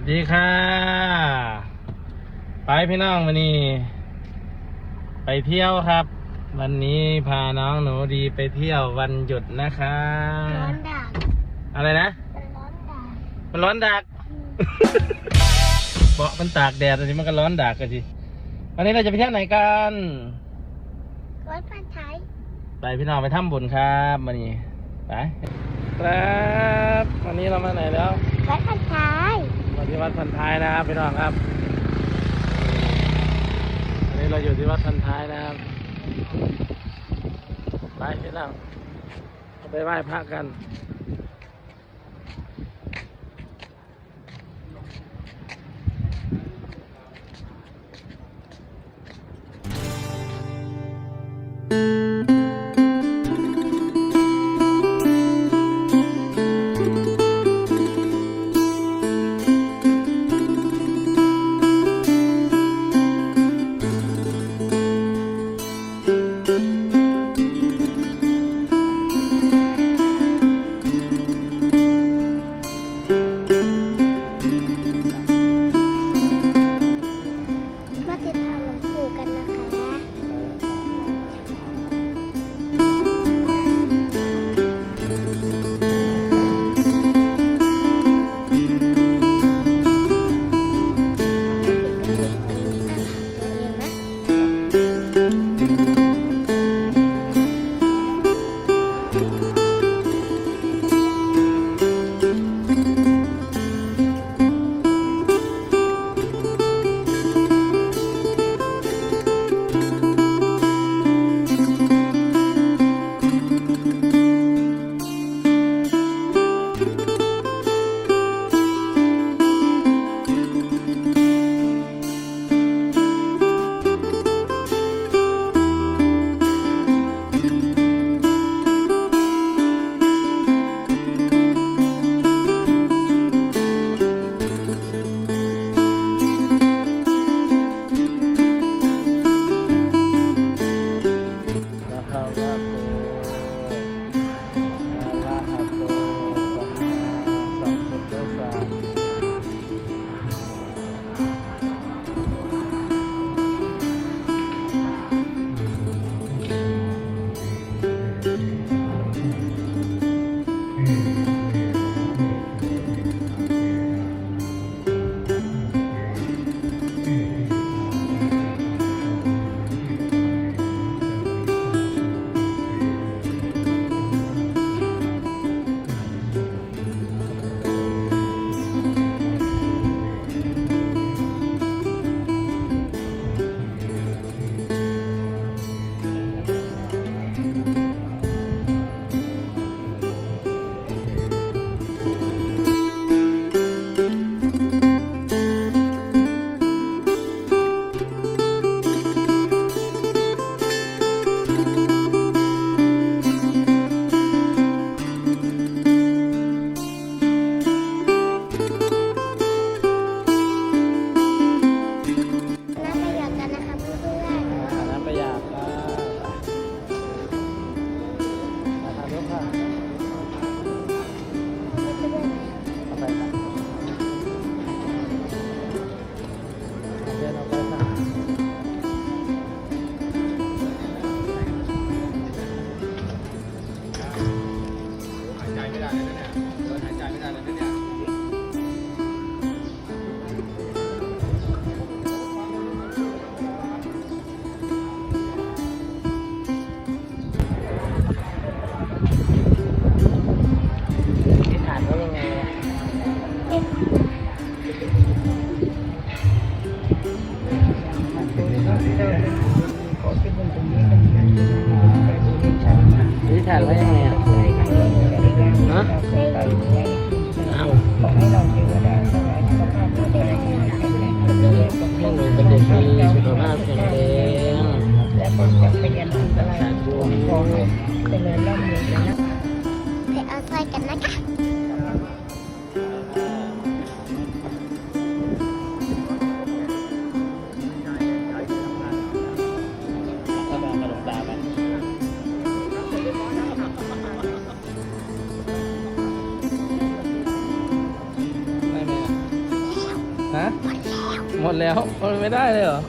สดีค่ะ ไปพี่น้องวันนี้ ไปเที่ยวครับ วันนี้พาน้องหนูดีไปเที่ยววันหยุดนะคะร้อนดักอะไรนะมันร้อนดักมันร้อนดักเบาะมันตากแดดอันนี้มันก็ร้อนดักกันทีวันนี้เราจะไปเที่ยวไหนกันร้อนพันท้ายไปพี่น้องไปถ้ำบุญครับวันนี้ไปครับวันนี้เรามาไหนแล้วร้อนพันท้าย มาที่วัดพันท้ายนะครับพี่น้องครับอันนี้เราอยู่ที่วัดพันท้ายนะครับไปพี่น้องไปไหว้พระกัน อธิษฐานว่ายังไงอะฮะเอาให้หนูเป็นเด็กดีสุขภาพแข็งแรงและผมจะไปเรียนรู้อะไรสาธุขอให้เจริญร่ำรวยนะๆไปเอาสร้อยกันนะคะ หมดแล้วมันไม่ได้เลยเหรอ